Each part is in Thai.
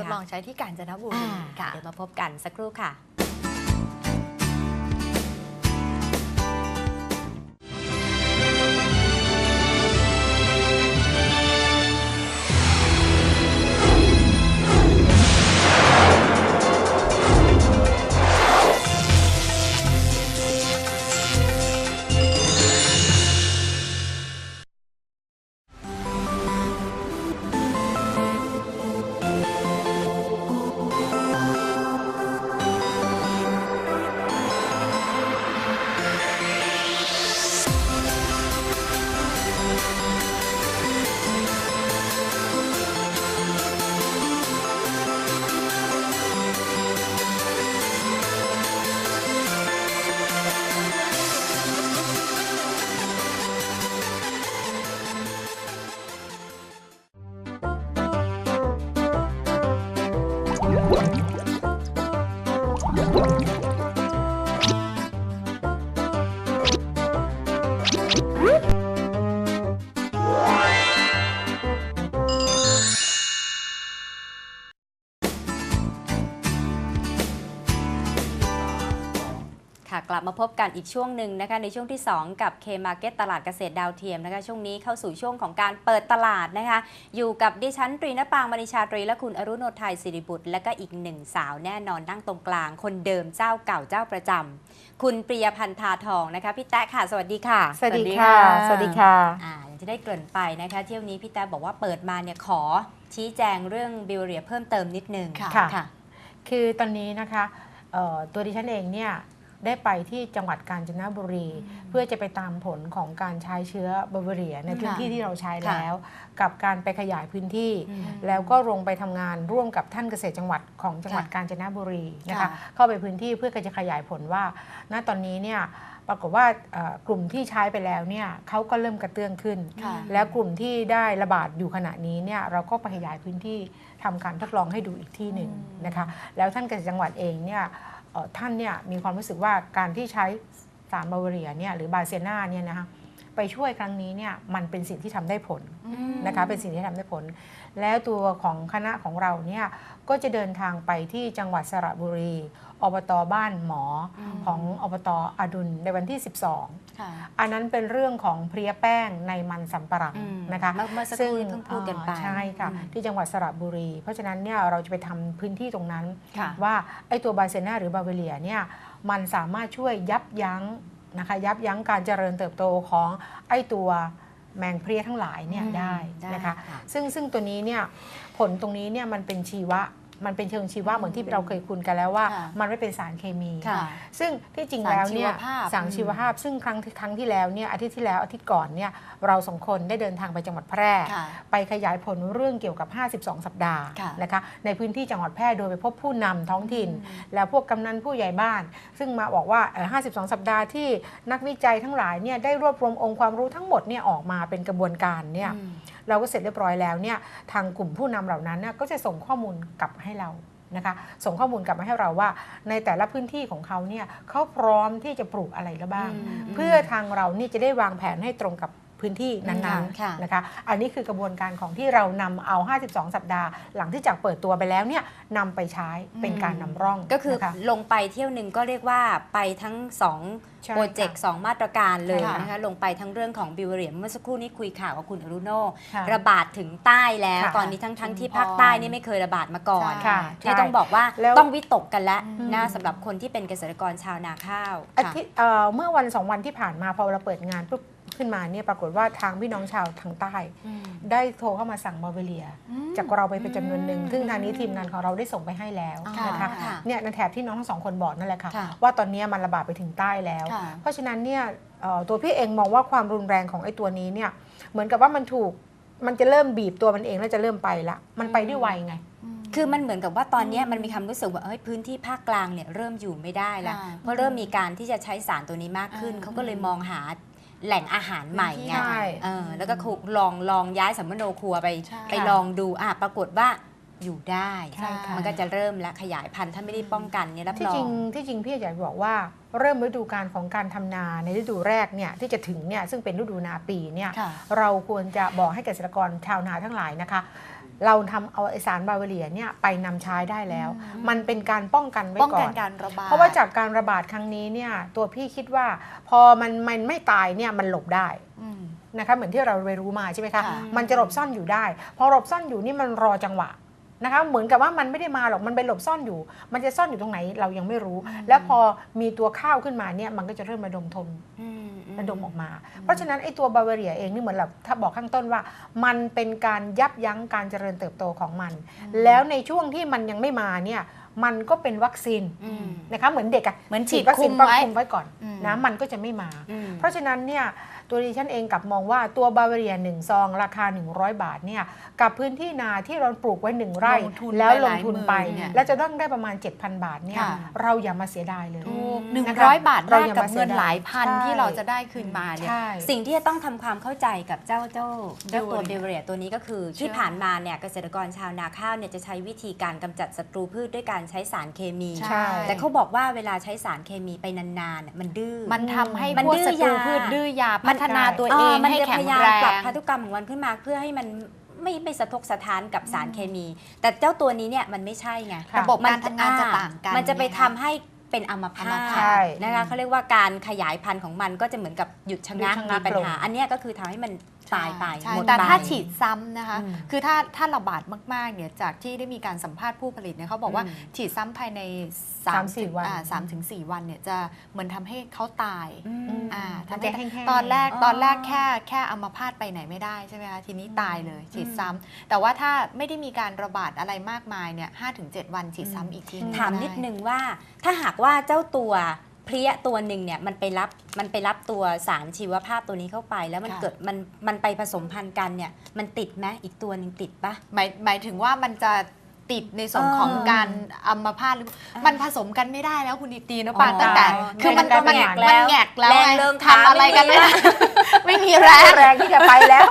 ทดลองใช้ที่กาญจนบุรีอ่าค่ะ เดี๋ยวมาพบกันสักครู่ค่ะ ค่ ลับมาพบกันอีกช่วงหนึ่งนะคะในช่วงที่ 2 กับ K Market ตลาดเกษตรดาวเทียมนะคะช่วงนี้เข้าสู่ช่วงของการเปิดตลาดนะคะอยู่กับดิฉันตรีนปางมณิชาตรี และคุณอรุณโนไทยสิริบุตร และก็อีกหนึ่งสาวแน่นอนนั่งตรงกลาง คนเดิมเจ้าเก่าเจ้าประจำคุณปริยพันธาทองนะคะพี่แต๊ะค่ะ สวัสดีค่ะ สวัสดีค่ะ สวัสดีค่ะอ่าอย่างที่ได้เกริ่นไปนะคะเที่ยวนี้พี่แต๊ะบอกว่าเปิดมาเนี่ยขอชี้แจงเรื่องบิวเรียเพิ่มเติมนิดนึงค่ะค่ะคือตอนนี้นะคะเอ่อตัวดิฉันเองเนี่ย ได้ไปที่จังหวัดกาญจนบุรี เพื่อจะไปตามผลของการใช้เชื้อบาวาเรียในพื้นที่ที่เราใช้แล้ว กับการไปขยายพื้นที่อืมแล้วก็ลงไปทำงานร่วมกับท่านเกษตรจังหวัดของจังหวัดค่ะกาญจนบุรีนะคะค่ะเข้าไปพื้นที่เพื่อจะขยายผลว่า ณตอนนี้เนี่ยปรากฏว่าเอ่อกลุ่มที่ใช้ไปแล้วเนี่ยเขาก็เริ่มกระเตื้องขึ้นค่ะแล้วกลุ่มที่ได้ระบาดอยู่ขณะนี้เนี่ยเราก็ไปขยายพื้นที่ทำการทดลองให้ดูอีกที่หนึ่งอืมนะคะแล้วท่านเกษตรจังหวัดเองเนี่ยเอ่อ ท่านเนี่ยมีความรู้สึกว่าการที่ใช้สารบาวาเรียเนี่ยหรือบาเซนาเนี่ยนะคะ ไปช่วยครั้งนี้เนี่ยมันเป็นสิ่งที่ทำได้ผลนะคะเป็นสิ่งที่ทำได้ผล แล้วตัวของคณะของเราเนี่ยก็จะเดินทางไปที่จังหวัดสระบุรีอบตบ้านหมออมของอบตอดุลในวันที่ 12ค่ะอันนั้นเป็นเรื่องของเพลียแป้งในมันสำปะหลังอืมนะคะเมื่อเมื่อสักครู่ที่เพิ่งพูดกันไปอ่าใช่ค่ะอืมที่จังหวัดสระบุรี เพราะฉะนั้นเนี่ยเราจะไปทำพื้นที่ตรงนั้นค่ะว่าไอ้ตัวบาเซนาหรือบาเวเลียเนี่ยมันสามารถช่วยยับยั้ง นะคะ ยับยั้งการเจริญเติบโตของไอ้ตัวแมงเพลียทั้งหลายเนี่ยอืมได้ได้นะคะค่ะซึ่งซึ่งตัวนี้เนี่ยผลตรงนี้เนี่ยมันเป็นชีวะ มันเป็นเชิงชีวะเหมือนที่เราเคยคุยกันแล้วว่า ค่ะมันไม่เป็นสารเคมี ค่ะซึ่งที่จริงแล้วเนี่ยสารชีวภาพ สารชีวภาพ ซึ่งครั้งที่ครั้งที่แล้วเนี่ยอาทิตย์ที่แล้วอาทิตย์ก่อนเนี่ยเราสองคนได้เดินทางไปจังหวัดแพร่ ค่ะ ไปขยายผลเรื่องเกี่ยวกับ 52 สัปดาห์ค่ะนะคะในพื้นที่จังหวัดแพร่โดยไปพบผู้นำท้องถิ่น แล้วพวกกำนันผู้ใหญ่บ้าน ซึ่งมาบอกว่าเอ่อ52 สัปดาห์ที่นักวิจัยทั้งหลายเนี่ยได้รวบรวมองค์ความรู้ทั้งหมดเนี่ยออกมาเป็นกระบวนการเนี่ย อืม เราก็เสร็จเรียบร้อยแล้วเนี่ยทางกลุ่มผู้นำเหล่านั้นเนี่ยก็จะส่งข้อมูลกลับมาให้เรานะคะส่งข้อมูลกลับมาให้เราว่า ในแต่ละพื้นที่ของเขาเนี่ยเขาพร้อมที่จะปลูกอะไรแล้วบ้างอืมเพื่อทางเรานี่จะได้วางแผนให้ตรงกับ พื้นที่นั้นค่ะๆนะคะอันนี้คือกระบวนการของที่เรานำเอา 52 สัปดาห์ หลังที่จากเปิดตัวไปแล้วเนี่ยนำไปใช้เป็นการนำร่องก็คือนะคะลงไปเที่ยวหนึ่งก็เรียกว่าไปทั้ง2ใช่โปรเจกต์สองมาตรการเลยค่ะนะคะลงไปทั้งเรื่องของบิวเรียมเมื่อสักครู่นี้คุยข่าวกับคุณอรุโนค่ะระบาดถึงใต้แล้วค่ะตอนนี้ทั้งทั้งๆที่ชุมพรภาคใต้นี่ไม่เคยระบาดมาก่อนค่ะนี่ต้องบอกว่าแล้ว ต้องวิตกกันแล้วอืม นะสำหรับคนที่เป็นเกษตรกรชาวนาข้าวอาทิตย์เอ่อเมื่อวันสองวันที่ผ่านมาพอเราเปิดงานปุ๊บ ขึ้นมาเนี่ยปรากฏว่าทางพี่น้องชาวทางใต้อืมได้โทรเข้ามาสั่งมาเวเลียอืมจากเราไปเป็นจำนวนหนึ่งซึ่งทางนี้ทีมงานของเราได้ส่งไปให้แล้วค่ะนะคะค่ะเนี่ยในแถบที่น้องทั้งสองคนบอกนั่นแหละค่ะค่ะว่าตอนนี้มันระบาดไปถึงใต้แล้วค่ะเพราะฉะนั้นเนี่ยเอ่อตัวพี่เองมองว่าความรุนแรงของไอ้ตัวนี้เนี่ยเหมือนกับว่ามันถูกมันจะเริ่มบีบตัวมันเองแล้วจะเริ่มไปละมันไปได้ไวไงคือมันเหมือนกับว่าตอนเนี้ยมันมีความรู้สึกว่าเอ้ยพื้นที่ภาคกลางเนี่ยเริ่มอยู่ไม่ได้แล้วค่ะเพราะเริ่มมีการที่จะใช้สารตัวนี้มากขึ้นอ่าเขาก็เลยมองหา แหล่งอาหารใหม่ไงใช่เออแล้วก็คุกลองลองย้ายสัมมโนครัวไป ใช่ไปลองดูอะปรากฏว่าอยู่ได้ ใช่ค่ะ มันก็จะเริ่มและขยายพันธุ์ถ้าไม่ได้ป้องกันเนี่ยรับที่รอจริงง ที่จริงพี่อยากจะบอกว่าเริ่มฤดูการของการทำนาในฤดูแรกเนี่ยที่จะถึงเนี่ยซึ่งเป็นฤดูนาปีเนี่ย ค่ะ เราควรจะบอกให้เกษตรกรชาวนาทั้งหลายนะคะ เราทำเอาไอสารบาเวเรียเนี่ยไปนำใช้ได้แล้วอืมมันเป็นการป้องกันไว้ป้องก่กัอนน การระบาดเพราะว่าจากการระบาดครั้งนี้เนี่ยตัวพี่คิดว่าพอมันมันไม่ตายเนี่ยมันหลบได้อืม นะคะเหมือนที่เราไปรู้มาใช่ไหมคะค่ะ มันจะหลบซ่อนอยู่ได้ พอหลบซ่อนอยู่นี่มันรอจังหวะนะคะเหมือนกับว่ามันไม่ได้มาหรอกมันไปหลบซ่อนอยู่ มันจะซ่อนอยู่ตรงไหนเรายังไม่รู้ แล้วพอมีตัวข้าวขึ้นมาเนี่ยมันก็จะเริ่มระดมทน อืม ระดมออกมา เพราะฉะนั้นไอ้ตัวบาเวเรียเองนี่เหมือนแบบถ้าบอกข้างต้นว่า มันเป็นการยับยั้งการเจริญเติบโตของมัน แล้วในช่วงที่มันยังไม่มาเนี่ยมันก็เป็นวัคซีนอืมนะคะเหมือนเด็กอะเหมือนฉีดวัคซีนคุมป้องไว้คุมไว้ก่อนอืมนะมันก็จะไม่มาอืมเพราะฉะนั้นเนี่ยตัวดิฉันเองกลับมองว่าตัวบาเวเรียหนึ่งซอง ราคา 100 บาทเนี่ยกับพื้นที่นาที่เราปลูกไว้หนึ่งไร่ลงทุนแล้วไปลหงลายทุนหมื่นไปเนี่ยแล้วจะต้องได้ประมาณ 7,000 บาทเนี่ยค่ะเราอย่ามาเสียดายเลยถูกอืมหนึ่งนะคะร้อยบาทเราแลกอย่ากับมาเสีเงิยนดายหลายพันใช่ที่เราจะได้คืนมาเนี่ยใช่สิ่งที่จะต้องทำความเข้าใจกับเจ้าเจ้าเจ้าตัวเบเบลเรียตัวนี้ก็คือเชื่ที่อผ่านมาเนี่ยเกษตรกรชาวนาข้าวเนี่ยจะใช้วิธีการกำจัดศัตรูพืชด้วยการใช้สารเคมีใช่แต่เขาบอกว่าเวลาใช้สารเคมีไปนานๆเนี่ยมันดื้อ มันทำให้มันพวกดื้อศัตรูยาพืชดื้อยาพัฒนาตัวเองมันให้จะแข็พงยายามแรปรับงพันธุกรรมของมันขึ้นมาเพื่อให้มันไม่ไม่สะทกสะท้านกับสารเคมี แต่เจ้าตัวนี้เนี่ยมันไม่ใช่ไงค่ะระบบมัการทำงานจะต่างกัน มันจะไปไงทำคะให้เป็นอัมพาอัมตพาตใช่นะคะเขาเรียกว่าการขยายพันธุ์ของมันก็จะเหมือนกับหยุดชะงักหยุดชะงัมีกปัญลงหา อันเนี้ยก็คือทำให้มัน ตายไปใช่หมดแต่ไปถ้าฉีดซ้ำนะคะอืมคือถ้าถ้าระบาดมากๆเนี่ยจากที่ได้มีการสัมภาษณ์ผู้ผลิตเนี่ยเขาบอกว่าอืมฉีดซ้ำภายในสามสี่ถึงวันอ่าสามถึงสี่วันเนี่ยจะเหมือนทำให้เขาตายอืมอ่ามันทำจะให้แห้งๆตอนแรกอ๋อตอนแรกแค่แค่อัมพาตไปไหนไม่ได้ใช่ไหมคะทีนี้ตายเลยฉีดซ้ำแต่ว่าถ้าไม่ได้มีการระบาดอะไรมากมายเนี่ยห้าถึงเจ็ดวันฉีดซ้ำอีกทีหงถามก็ไนิดนึงว่าถ้าหากว่าเจ้าตัว เพลี้ยตัวหนึ่งเนี่ยมันไปรับมันไปรับตัวสารชีวภาพตัวนี้เข้าไป แล้วมันค่ะ เกิดมันมันไปผสมพันธุ์กันเนี่ยมันติดไหมอีกตัวหนึ่งติดปะ หมายหมายถึงว่ามันจะติดในส่วนเออของการอัมพาตหรือเออมันผสมกันไม่ได้แล้วคุณดิตีนะอ๋อปานตั้งแต่ คือมันมันมันแงแงกกแล้แล้ววแงกแล้วแรงไงเริงทำอะไรกันไม่ไม่มีได้ ไม่มีแรง แรงที่จะไปแล้ว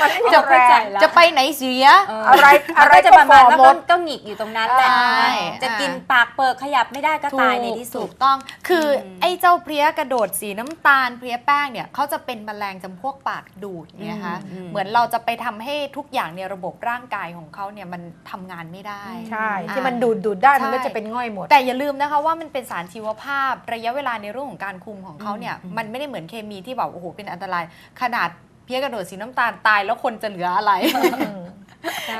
มันไม่ จะจะเข้าแรใจงแล้วจะไปไหนเสียเอออะไรมันอะไรก็จะก็ประมาณว่าหมก็ดก็หงิกอยู่ตรงนั้นแหละใช่จะอ่ากิกินปากเปิดขยับไม่ได้ก็ตายในที่สุถูดกต้อง คืออมไอ้เจ้าเพลี้ยกระโดดสีน้ำตาลเพลี้ยแป้งเนี่ยเขาจะเป็นแมลงจำพวกปากดูดเนี่ยนะคะอืมเหมือนเราจะไปทำให้ทุกอย่างในระบบร่างกายของเขาเนี่ยมันทำงานไม่ได้ใช่อ่าที่มันดูดดูดได้มันก็ใช่จะเป็นง่อยหมด แต่อย่าลืมนะคะว่ามันเป็นสารชีวภาพระยะเวลาในเรื่องของการคุมของเขาเนี่ยอืมมันไม่ได้เหมือนเคมีที่แบบโอ้โหเป็นอันตรายขนาด เพี้ยกระโดดสีน้ำตาลตายแล้วคนจะเหลืออะไร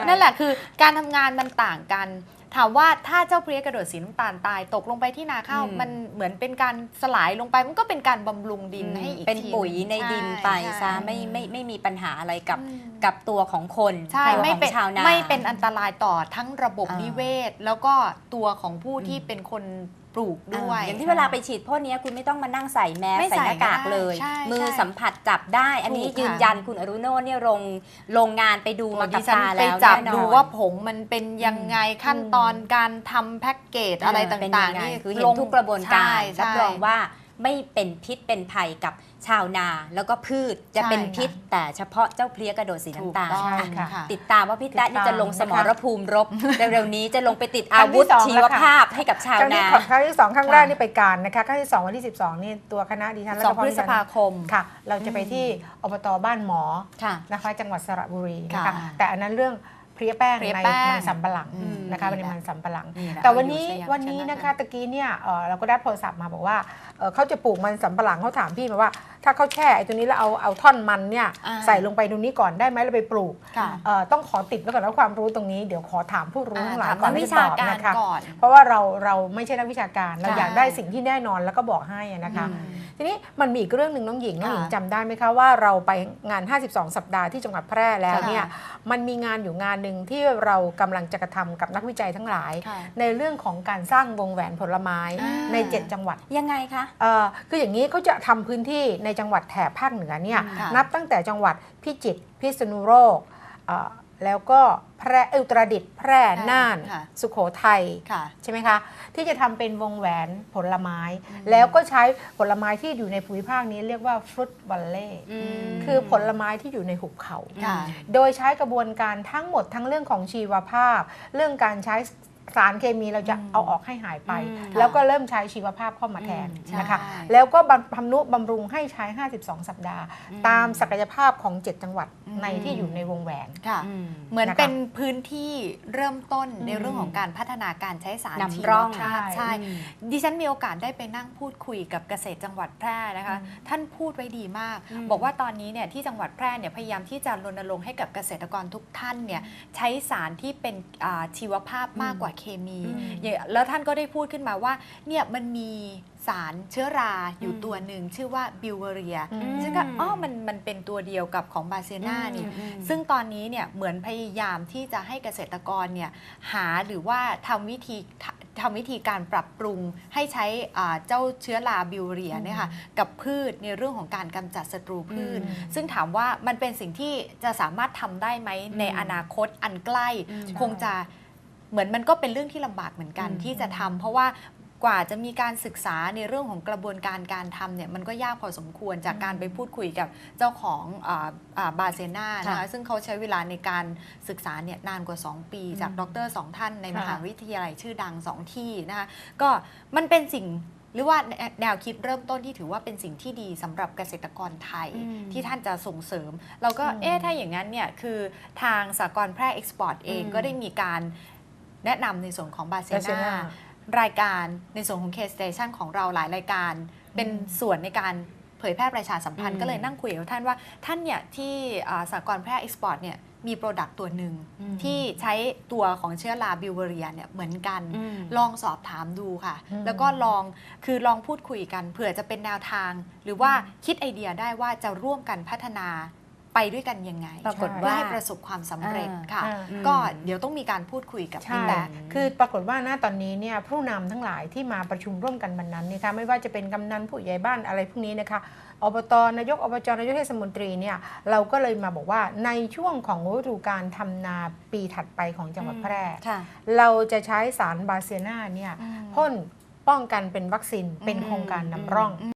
นั่นแหละคือการทำงานมันต่างกัน ถามว่าถ้าเจ้าเพลี้ยกระโดดสีน้ำตาลตายตกลงไปที่นาข้าวอืม มันเหมือนเป็นการสลายลงไปมันก็เป็นการบำรุงดินให้อีกเป็นทีปุ๋ยในดินไปใช่ ซะไม่ไม่ไม่มีปัญหาอะไรกับ อืม กับตัวของคนใช่ตัวไม่ของเป็นชาวนาไม่เป็นอันตรายต่อทั้งระบบอ่านินิเวศ แล้วก็ตัวของผู้ที่อืมเป็นคนปลูกด้วยอย่างที่เวลาไปฉีดพ่นเนี้ยคุณไม่ต้องมานั่งใส่แมสไม่ใส่ใส่หน้ากากก็ได้เลย ใช่มือใช่สัมผัสจับได้ อันนี้ถูกค่ะ ยืนยันคุณอรุโนเนี่ยลงโรงงานไปดูมาดิกับฉันตาไปแล้วจับแน่นอน ดูว่าผงมันเป็นยังไงขั้นตอนการทำแพ็กเกจอะไรเเป็นต่างยัๆไนี่คือเห็นทุกกระบวนการใช่รับใช่ รองว่า ไม่เป็นพิษเป็นภัยกับชาวนา แล้วก็พืชจะใช่เป็นพิษค่ะแต่เฉพาะเจ้าเพลี้ยกระโดดสีถูกน้ำตาลต้องใช่ค่ะค่ะติดตามว่าพี่แต๊ะนี่ติดตามจะลงสมรภูมิรบเร็วๆนี้จะลงไปติดครั้อางที่วุธสองชีแล้ววค่ะภาพให้กับชาวครั้งที่นาขอครั้งที่สองครั้งแรกค่ะนี่ไปการนะคะครั้งที่สองวันที่ 12 นี่ตัวคณะดิฉันแล้วสอก็งพฤษภาคมค่ะ เราจะไปที่อบตบ้านหมอค่ะนะคะจังหวัดสระบุรีนะคะค่ะแต่อันนั้นเรื่องเพ ลียแป้งเพลี้ยในแป้งมันสำปะหลังอืมนะคะนี่เป็นแหละมันสำปะหลัง นี่แหละแต่วันนี้อยู่สยามวันนี้ชนะคะตะกี้เนี่ยเอ่อเราก็ได้โทรศัพท์มาบอกว่าเอ่อเขาจะปลูกมันสำปะหลังเขาถามพี่มาว่า ถ้าเขาแช่ไอ้ตัวนี้แล้วเอาเอาท่อนมันเนี่ยอ่า ใส่ลงไปตรงนี้ก่อนได้ไหมแล้วไปปลูกค่ะเอ่อต้องขอติดไว้ก่อนว่าความรู้ตรงนี้เดี๋ยวขอถามผู้รู้ทั้งหลายถามก่อนันกที่วิจะตชาอบการนะคะ ก่อน เพราะว่าเราเราไม่ใช่นักวิชาการเราใช่ อยากได้สิ่งที่แน่นอนแล้วก็บอกให้อะนะคะ อืม ทีนี้มันมีอีกเรื่องหนึ่งน้องหญิงน้องหญิงค่ะจำได้ไหมคะว่าเราไปงาน 52 สัปดาห์ที่จังหวัดแพร่แล้วค่ะเนี่ยมันมีงานอยู่งานหนึ่งที่เรากำลังจะกระทำกับนักวิจัยทั้งหลายค่ะในเรื่องของการสร้างวงแหวนผลไม้อ่าใน 7 จังหวัดยังไงคะเอ่อคืออย่างนี้เขาจะทำพื้นที่ในจังหวัดแถบภาคเหนือเนี่ยค่ะนับตั้งแต่จังหวัดพิจิตรพิษณุโลกเอ่อ แล้วก็แพร่เอยอุตรดิตถ์แพร่น่าน ค่ะสุโขทัยค่ะใช่ไหมคะที่จะทำเป็นวงแหวนผลไม้อืมแล้วก็ใช้ผลไม้ที่อยู่ในภูมิภาคนี้เรียกว่าฟรุตวัลเล่อืม คือผลไม้ที่อยู่ในหุบเขา ค่ะ โดยใช้กระบวนการทั้งหมดทั้งเรื่องของชีวภาพ เรื่องการใช้ สารเคมีเราจะอืมเอาออกให้หายไปอืมแล้วก็เริ่มใช้ชีวภาพเข้ามาแทนอืมนะคะใช่แล้วก็บำพำนุบำรุงให้ใช้ 52 สัปดาห์อืมตามศักยภาพของ 7 จังหวัดอืมในที่อยู่ในวงแหวนค่ะอืมเหมือนนะคะเป็นพื้นที่เริ่มต้นอืมในเรื่องของการพัฒนาการใช้สารนำชีวร่องภาพใช่ใช่ดิฉันมีโอกาสได้ไปนั่งพูดคุยกับเกษตรจังหวัดแพร่นะคะอืมท่านพูดไว้ดีมากอืมบอกว่าตอนนี้เนี่ยที่จังหวัดแพร่เนี่ยพยายามที่จะรณรงค์ให้กับเกษตรกรทุกท่านเนี่ยใช้สารที่เป็นอ่าชีวภาพมากกว่าเคมีอืมอย่างแล้วท่านก็ได้พูดขึ้นมาว่าเนี่ยมันมีสารเชื้อราอยู่อืมตัวหนึ่งชื่อว่าบิวเวเรียอืมซึ่งก็อ๋อมันมันเป็นตัวเดียวกับของบาเซนานี่อืมซึ่งตอนนี้เนี่ยเหมือนพยายามที่จะให้เกษตรกรเนี่ยหาหรือว่าทำวิธีททำวิธีการปรับปรุงให้ใช้อ่าเจ้าเชื้อราบิวเรียเนี่ยค่ะกับพืชในเรื่องของการกำจัดศัตรูพืชอืมซึ่งถามว่ามันเป็นสิ่งที่จะสามารถทำได้ไหมในอนาคตอันใกล้อืมคงจะ เหมือนมันก็เป็นเรื่องที่ลำบากเหมือนกันอืมที่จะทำเพราะว่ากว่าจะมีการศึกษาในเรื่องของกระบวนการการทำเนี่ยมันก็ยากพอสมควรจากการไปพูดคุยกับเจ้าของอาอ่าบาเซนานะคะค่ะซึ่งเขาใช้เวลาในการศึกษาเนี่ยนานกว่า 2 ปี จากดรสองท่านในค่ะมหาวิทยาลัยชื่อดังสองที่นะคะก็มันเป็นสิ่งหรือว่าแนแนวคิดเริ่มต้นที่ถือว่าเป็นสิ่งที่ดีสำหรับเกษตรกรไทยอืมที่ท่านจะส่งเสริม เราก็อืมเอ๊ะถ้าอย่างนั้นเนี่ยคือทางสากลแพร่เอ็กซ์พอร์ตเองอืมก็ได้มีการ แนะนำในส่วนของบาเซบาเซนาน่ารายการในส่วนของ K Station ของเราหลายรายการ เป็นส่วนในการเผยแพร่ประชาสัมพันอืธ์มก็เลยนั่งคุยกับท่านว่าท่านเนี่ยที่อ่าสากลแพร่เอ็กซ์พอร์ตเนี่ยมีโปรดักต์ตัวหนึ่งอืมที่ใช้ตัวของเชื้อราบิวเวเรียเนี่ยเหมือนกันอืมลองสอบถามดูค่ะอืมแล้วก็ลองคือลองพูดคุยกันเผื่อจะเป็นแนวทาง หรือว่าคิดไอเดียได้ว่าจะร่วมกันพัฒนา ไปด้วยกันยังไงปรากฏเพื่อว่า ให้ประสบความสำเร็จอ่าค่ะอ่าก็เดี๋ยวต้องมีการพูดคุยกับใช่พี่แต่คือปรากฏว่าณตอนนี้เนี่ยผู้นำทั้งหลายที่มาประชุมร่วมกันวันนั้นเนี่ยค่ะไม่ว่าจะเป็นกำนันผู้ใหญ่บ้านอะไรพวกนี้นะคะอบตนายกอบจนายกเทศมนตรีเนี่ยเราก็เลยมาบอกว่าในช่วงของฤดูการทำนาปีถัดไปของจังหวัดแพร่ค่ะเราจะใช้สารบาเซนาเนี่ยอืมพ่นป้องกันเป็นวัคซีนเป็นโครงการนำร่อง